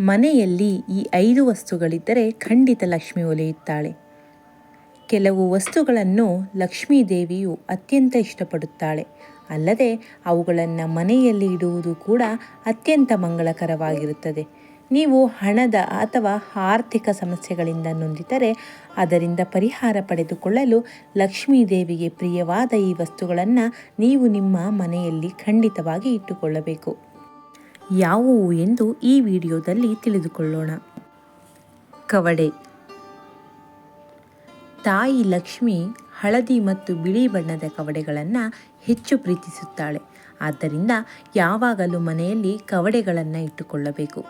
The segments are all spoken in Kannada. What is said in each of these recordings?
ಮನೆಯಲ್ಲಿ ಈ ಐದು ವಸ್ತುಗಳಿದ್ದರೆ ಖಂಡಿತ ಲಕ್ಷ್ಮಿ ಒಲಿಯುತ್ತಾಳೆ. ಕೆಲವು ವಸ್ತುಗಳನ್ನು ಲಕ್ಷ್ಮೀ ದೇವಿಯು ಅತ್ಯಂತ ಇಷ್ಟಪಡುತ್ತಾಳೆ. ಅಲ್ಲದೆ ಅವುಗಳನ್ನು ಮನೆಯಲ್ಲಿ ಇಡುವುದು ಕೂಡ ಅತ್ಯಂತ ಮಂಗಳಕರವಾಗಿರುತ್ತದೆ. ನೀವು ಹಣದ ಅಥವಾ ಆರ್ಥಿಕ ಸಮಸ್ಯೆಗಳಿಂದ ನೊಂದಿದರೆ ಅದರಿಂದ ಪರಿಹಾರ ಪಡೆದುಕೊಳ್ಳಲು ಲಕ್ಷ್ಮೀ ದೇವಿಗೆ ಪ್ರಿಯವಾದ ಈ ವಸ್ತುಗಳನ್ನು ನೀವು ನಿಮ್ಮ ಮನೆಯಲ್ಲಿ ಖಂಡಿತವಾಗಿ ಇಟ್ಟುಕೊಳ್ಳಬೇಕು. ಯಾವುವು ಎಂದು ಈ ವಿಡಿಯೋದಲ್ಲಿ ತಿಳಿದುಕೊಳ್ಳೋಣ. ಕವಡೆ. ತಾಯಿ ಲಕ್ಷ್ಮಿ ಹಳದಿ ಮತ್ತು ಬಿಳಿ ಬಣ್ಣದ ಕವಡೆಗಳನ್ನು ಹೆಚ್ಚು ಪ್ರೀತಿಸುತ್ತಾಳೆ. ಆದ್ದರಿಂದ ಯಾವಾಗಲೂ ಮನೆಯಲ್ಲಿ ಕವಡೆಗಳನ್ನು ಇಟ್ಟುಕೊಳ್ಳಬೇಕು.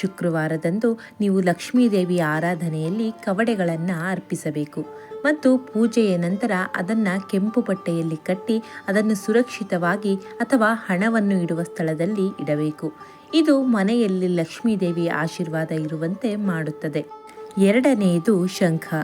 ಶುಕ್ರವಾರದಂದು ನೀವು ಲಕ್ಷ್ಮೀದೇವಿ ಆರಾಧನೆಯಲ್ಲಿ ಕವಡೆಗಳನ್ನು ಅರ್ಪಿಸಬೇಕು. ಮತ್ತು ಪೂಜೆಯ ನಂತರ ಅದನ್ನು ಕೆಂಪು ಬಟ್ಟೆಯಲ್ಲಿ ಕಟ್ಟಿ ಅದನ್ನು ಸುರಕ್ಷಿತವಾಗಿ ಅಥವಾ ಹಣವನ್ನು ಇಡುವ ಸ್ಥಳದಲ್ಲಿ ಇಡಬೇಕು. ಇದು ಮನೆಯಲ್ಲಿ ಲಕ್ಷ್ಮೀದೇವಿ ಆಶೀರ್ವಾದ ಇರುವಂತೆ ಮಾಡುತ್ತದೆ. ಎರಡನೆಯದು ಶಂಖ.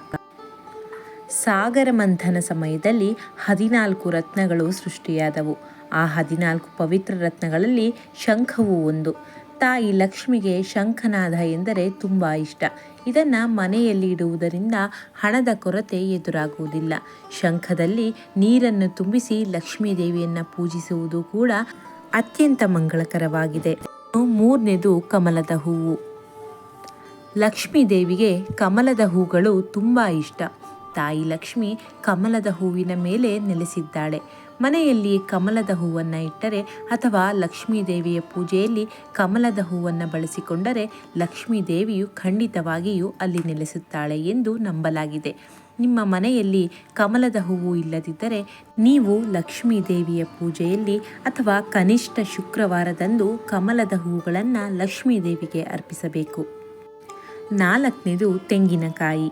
ಸಾಗರ ಮಂಥನ ಸಮಯದಲ್ಲಿ ಹದಿನಾಲ್ಕು ರತ್ನಗಳು ಸೃಷ್ಟಿಯಾದವು. ಆ ಹದಿನಾಲ್ಕು ಪವಿತ್ರ ರತ್ನಗಳಲ್ಲಿ ಶಂಖವು ಒಂದು. ತಾಯಿ ಲಕ್ಷ್ಮಿಗೆ ಶಂಖನಾದ ಎಂದರೆ ತುಂಬ ಇಷ್ಟ. ಇದನ್ನು ಮನೆಯಲ್ಲಿ ಇಡುವುದರಿಂದ ಹಣದ ಕೊರತೆ ಎದುರಾಗುವುದಿಲ್ಲ. ಶಂಖದಲ್ಲಿ ನೀರನ್ನು ತುಂಬಿಸಿ ಲಕ್ಷ್ಮೀ ದೇವಿಯನ್ನು ಪೂಜಿಸುವುದು ಕೂಡ ಅತ್ಯಂತ ಮಂಗಳಕರವಾಗಿದೆ. ಮೂರನೇದು ಕಮಲದ ಹೂವು. ಲಕ್ಷ್ಮೀ ದೇವಿಗೆ ಕಮಲದ ಹೂಗಳು ತುಂಬ ಇಷ್ಟ. ತಾಯಿ ಲಕ್ಷ್ಮಿ ಕಮಲದ ಹೂವಿನ ಮೇಲೆ ನೆಲೆಸಿದ್ದಾಳೆ. ಮನೆಯಲ್ಲಿ ಕಮಲದ ಹೂವನ್ನು ಇಟ್ಟರೆ ಅಥವಾ ಲಕ್ಷ್ಮೀ ದೇವಿಯ ಪೂಜೆಯಲ್ಲಿ ಕಮಲದ ಹೂವನ್ನು ಬಳಸಿಕೊಂಡರೆ ಲಕ್ಷ್ಮೀ ದೇವಿಯು ಖಂಡಿತವಾಗಿಯೂ ಅಲ್ಲಿ ನೆಲೆಸುತ್ತಾಳೆ ಎಂದು ನಂಬಲಾಗಿದೆ. ನಿಮ್ಮ ಮನೆಯಲ್ಲಿ ಕಮಲದ ಹೂವು ಇಲ್ಲದಿದ್ದರೆ ನೀವು ಲಕ್ಷ್ಮೀ ದೇವಿಯ ಪೂಜೆಯಲ್ಲಿ ಅಥವಾ ಕನಿಷ್ಠ ಶುಕ್ರವಾರದಂದು ಕಮಲದ ಹೂಗಳನ್ನು ಲಕ್ಷ್ಮೀ ದೇವಿಗೆ ಅರ್ಪಿಸಬೇಕು. ನಾಲ್ಕನೇದು ತೆಂಗಿನಕಾಯಿ.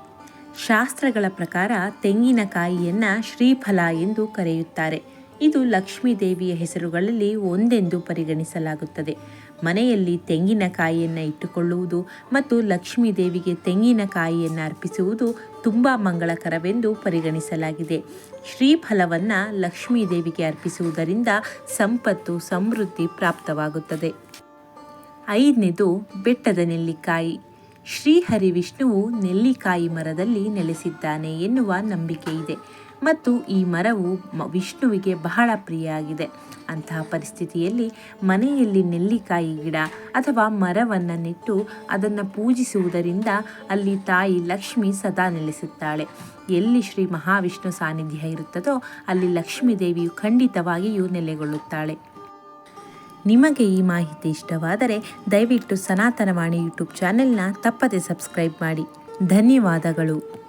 ಶಾಸ್ತ್ರಗಳ ಪ್ರಕಾರ ತೆಂಗಿನಕಾಯಿಯನ್ನು ಶ್ರೀಫಲ ಎಂದು ಕರೆಯುತ್ತಾರೆ. ಇದು ಲಕ್ಷ್ಮೀ ದೇವಿಯ ಹೆಸರುಗಳಲ್ಲಿ ಒಂದೆಂದು ಪರಿಗಣಿಸಲಾಗುತ್ತದೆ. ಮನೆಯಲ್ಲಿ ತೆಂಗಿನಕಾಯಿಯನ್ನು ಇಟ್ಟುಕೊಳ್ಳುವುದು ಮತ್ತು ಲಕ್ಷ್ಮೀ ದೇವಿಗೆ ತೆಂಗಿನಕಾಯಿಯನ್ನು ಅರ್ಪಿಸುವುದು ತುಂಬ ಮಂಗಳಕರವೆಂದು ಪರಿಗಣಿಸಲಾಗಿದೆ. ಶ್ರೀಫಲವನ್ನು ಲಕ್ಷ್ಮೀ ದೇವಿಗೆ ಅರ್ಪಿಸುವುದರಿಂದ ಸಂಪತ್ತು, ಸಮೃದ್ಧಿ ಪ್ರಾಪ್ತವಾಗುತ್ತದೆ. ಐದನೇದು ಬೆಟ್ಟದ ನೆಲ್ಲಿಕಾಯಿ. ಶ್ರೀಹರಿ ವಿಷ್ಣುವು ನೆಲ್ಲಿಕಾಯಿ ಮರದಲ್ಲಿ ನೆಲೆಸಿದ್ದಾನೆ ಎನ್ನುವ ನಂಬಿಕೆ ಇದೆ. ಮತ್ತು ಈ ಮರವು ವಿಷ್ಣುವಿಗೆ ಬಹಳ ಪ್ರಿಯ ಆಗಿದೆ ಅಂತಹ ಪರಿಸ್ಥಿತಿಯಲ್ಲಿ ಮನೆಯಲ್ಲಿ ನೆಲ್ಲಿಕಾಯಿ ಗಿಡ ಅಥವಾ ಮರವನ್ನು ನೆಟ್ಟು ಅದನ್ನು ಪೂಜಿಸುವುದರಿಂದ ಅಲ್ಲಿ ತಾಯಿ ಲಕ್ಷ್ಮಿ ಸದಾ ನೆಲೆಸುತ್ತಾಳೆ. ಎಲ್ಲಿ ಶ್ರೀ ಮಹಾವಿಷ್ಣು ಸಾನ್ನಿಧ್ಯ ಇರುತ್ತದೋ ಅಲ್ಲಿ ಲಕ್ಷ್ಮೀ ದೇವಿಯು ಖಂಡಿತವಾಗಿಯೂ ನೆಲೆಗೊಳ್ಳುತ್ತಾಳೆ. ನಿಮಗೆ ಈ ಮಾಹಿತಿ ಇಷ್ಟವಾದರೆ ದಯವಿಟ್ಟು ಸನಾತನವಾಣಿ ಯೂಟ್ಯೂಬ್ ಚಾನೆಲ್ನ ತಪ್ಪದೆ ಸಬ್ಸ್ಕ್ರೈಬ್ ಮಾಡಿ. ಧನ್ಯವಾದಗಳು.